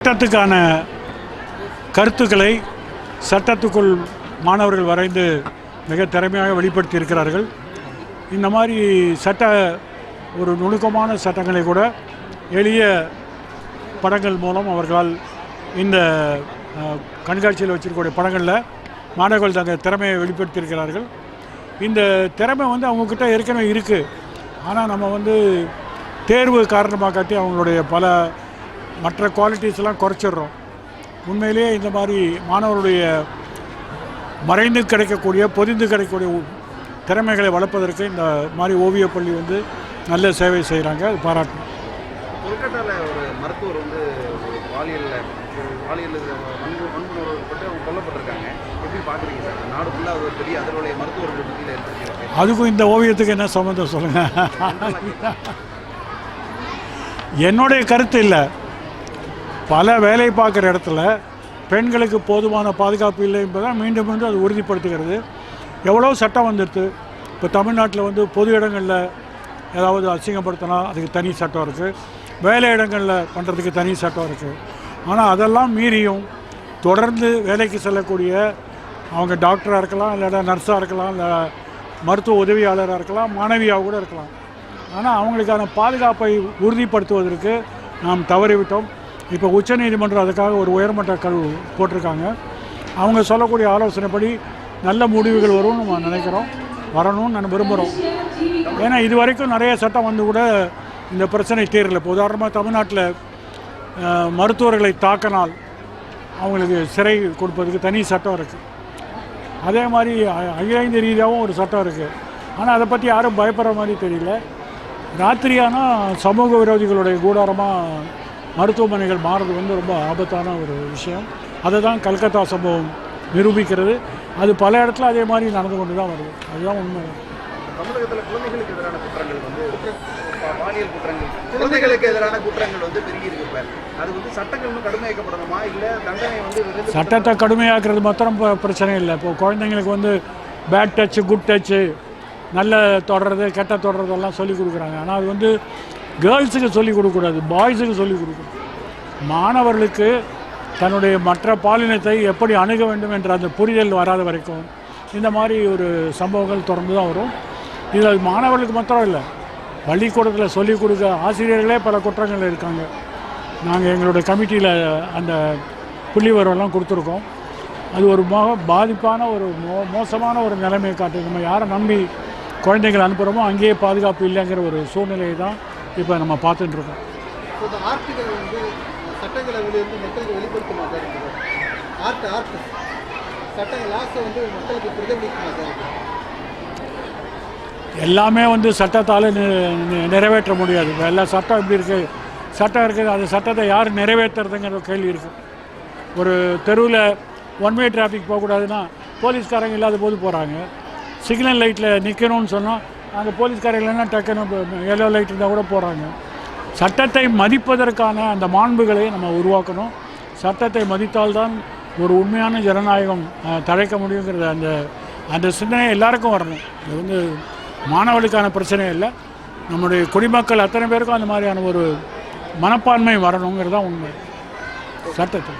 சட்டத்துக்கான கருத்துக்களை சட்டத்துக்குள் மாணவர்கள் வரைந்து மிக திறமையாக வெளிப்படுத்தி இருக்கிறார்கள் இந்த மாதிரி சட்ட ஒரு நுணுக்கமான சட்டங்களை கூட எளிய படங்கள் மூலம் அவர்களால் இந்த கண்காட்சியில் வச்சிருக்கக்கூடிய படங்களில் மாணவர்கள் தங்கள் திறமையை வெளிப்படுத்தியிருக்கிறார்கள். இந்த திறமை வந்து அவங்கக்கிட்ட ஏற்கனவே இருக்குது ஆனால் நம்ம வந்து தேர்வு காரணமாக காட்டி அவங்களுடைய பல மற்ற குவாலிட்டிஸ் எல்லாம் குறைச்சிடுறோம். உண்மையிலேயே இந்த மாதிரி மாணவர்களுடைய மறைந்து கிடைக்கக்கூடிய பொதிந்து கிடைக்கக்கூடிய திறமைகளை வளர்ப்பதற்கு இந்த மாதிரி ஓவியப் பள்ளி வந்து நல்ல சேவை செய்கிறாங்க அது பாராட்டணும். கொல்கட்டாவில் ஒரு மருத்துவர் வந்து ஒரு பாலியலில் ஒரு பாலியல் வன்பு வன்புணர்வுப்பட்டு அவங்க கொல்லப்பட்டிருக்காங்க எப்படி பார்க்குறீங்க சார்? நாடு ஃபுல்லாக ஒரு பெரிய அதிர்வலை மருத்துவர்கள் மத்தியில் ஏற்படுத்தியிருக்கு. அதுக்கும் இந்த ஓவியத்துக்கு என்ன சம்மந்தம் சொல்லுங்கள் என்னுடைய கருத்து இல்லை. பல வேலை பார்க்குற இடத்துல பெண்களுக்கு போதுமான பாதுகாப்பு இல்லை என்பதை மீண்டும் மீண்டும் அது உறுதிப்படுத்துகிறது. எவ்வளோ சட்டம் வந்துடுது இப்போ தமிழ்நாட்டில் வந்து பொது இடங்களில் ஏதாவது அசிங்கப்படுத்தினா அதுக்கு தனி சட்டம் இருக்குது வேலை இடங்களில் பண்ணுறதுக்கு தனி சட்டம் இருக்குது ஆனால் அதெல்லாம் மீறியும் தொடர்ந்து வேலைக்கு செல்லக்கூடிய அவங்க டாக்டராக இருக்கலாம் இல்லை நர்ஸாக இருக்கலாம் இல்லை மருத்துவ உதவியாளராக இருக்கலாம் மாணவியாக கூட இருக்கலாம். ஆனால் அவங்களுக்கான பாதுகாப்பை உறுதிப்படுத்துவதற்கு நாம் தவறிவிட்டோம். இப்போ உச்சநீதிமன்றம் அதுக்காக ஒரு உயர்மட்ட கல் போட்டிருக்காங்க. அவங்க சொல்லக்கூடிய ஆலோசனைப்படி நல்ல முடிவுகள் வரும்னு நம்ம நினைக்கிறோம். வரணும்னு நான் விரும்புகிறோம் ஏன்னா இது வரைக்கும் நிறைய சட்டம் வந்து கூட இந்த பிரச்சனை தீரல. இப்போ உதாரணமாக தமிழ்நாட்டில் மருத்துவர்களை தாக்கினால் அவங்களுக்கு சிறை கொடுப்பதுக்கு தனி சட்டம் இருக்குது அதே மாதிரி அ- அகில இந்திய ரீதியாகவும் ஒரு சட்டம் இருக்குது ஆனால் அதை பற்றி யாரும் பயப்படுற மாதிரி தெரியல. ராத்திரியானால் சமூக விரோதிகளுடைய கூடாரமாக மருத்துவமனைகள் மாறுறது வந்து ரொம்ப ஆபத்தான ஒரு விஷயம். அதை தான் கல்கத்தா சம்பவம் நிரூபிக்கிறது. அது பல இடத்துல அதே மாதிரி நடந்து கொண்டு தான் வருது. அதுதான் உண்மை. தமிழகத்தில் குழந்தைகளுக்கு எதிரான குற்றங்கள் வந்து பாலியல் குற்றங்கள். குழந்தைகளுக்கு எதிரான குற்றங்கள் வந்து பெருகி இருக்கு அது வந்து சட்டங்கள் கடுமையாக்கப்படணுமா? இல்லை தண்டனை வந்து சட்டத்தை கடுமையாக்குறது மாத்திரம் பிரச்சனை இல்லை. இப்போ குழந்தைங்களுக்கு வந்து பேட் டச்சு குட் டச்சு நல்ல தொடர்றது கெட்ட தொடர்றதெல்லாம் சொல்லி கொடுக்குறாங்க. ஆனால் அது வந்து கேர்ள்ஸுக்கு சொல்லிக் கொடுக்கக்கூடாது பாய்ஸுக்கு சொல்லிக் கொடுக்கணும். மாணவர்களுக்கு தன்னுடைய மற்ற பாலினத்தை எப்படி அணுக வேண்டும் என்ற அந்த புரிதல் வராத வரைக்கும் இந்த மாதிரி ஒரு சம்பவங்கள் தொடர்ந்து தான் வரும். இதில் மாணவர்களுக்கு மாத்திரம் இல்லை. பள்ளிக்கூடத்தில் சொல்லிக் கொடுக்க ஆசிரியர்களே பல குற்றங்கள் இருக்காங்க. நாங்கள் எங்களுடைய கமிட்டியில் அந்த புள்ளிவரெல்லாம் கொடுத்துருக்கோம். அது ஒரு மோ பாதிப்பான ஒரு மோ மோசமான ஒரு நிலைமையை காட்டுது. நம்ம யாரை நம்பி குழந்தைங்களை அனுப்புகிறோமோ அங்கேயே பாதுகாப்பு இல்லைங்கிற ஒரு சூழ்நிலையை தான் இப்போ நம்ம பார்த்துட்டு இருக்கோம். எல்லாமே வந்து சட்டத்தால் நிறைவேற்ற முடியாது. எல்லா சட்டம் எப்படி இருக்குது சட்டம் இருக்குது. அந்த சட்டத்தை யார் நிறைவேற்றுறதுங்கிற கேள்வி இருக்குது ஒரு தெருவில் ஒன் வே டிராஃபிக் போகக்கூடாதுன்னா போலீஸ்காரங்க இல்லாத போது போகிறாங்க சிக்னல் லைட்டில் நிற்கணும்னு சொன்னால் அந்த போலீஸ்காரங்க டக்குன்னு எல்லோ லைட் இருந்தால் கூட போகிறாங்க சட்டத்தை மதிப்பதற்கான அந்த மாண்புகளை நம்ம உருவாக்கணும். சட்டத்தை மதித்தால்தான் ஒரு உண்மையான ஜனநாயகம் தழைக்க முடியுங்கிறது அந்த அந்த சிந்தனை எல்லாருக்கும் வரணும். இது வந்து மாணவர்களுக்கான பிரச்சனை இல்லை நம்முடைய குடிமக்கள் அத்தனை பேருக்கும் அந்த மாதிரியான ஒரு மனப்பான்மை வரணுங்கிறது தான் உண்மை. சட்டத்தை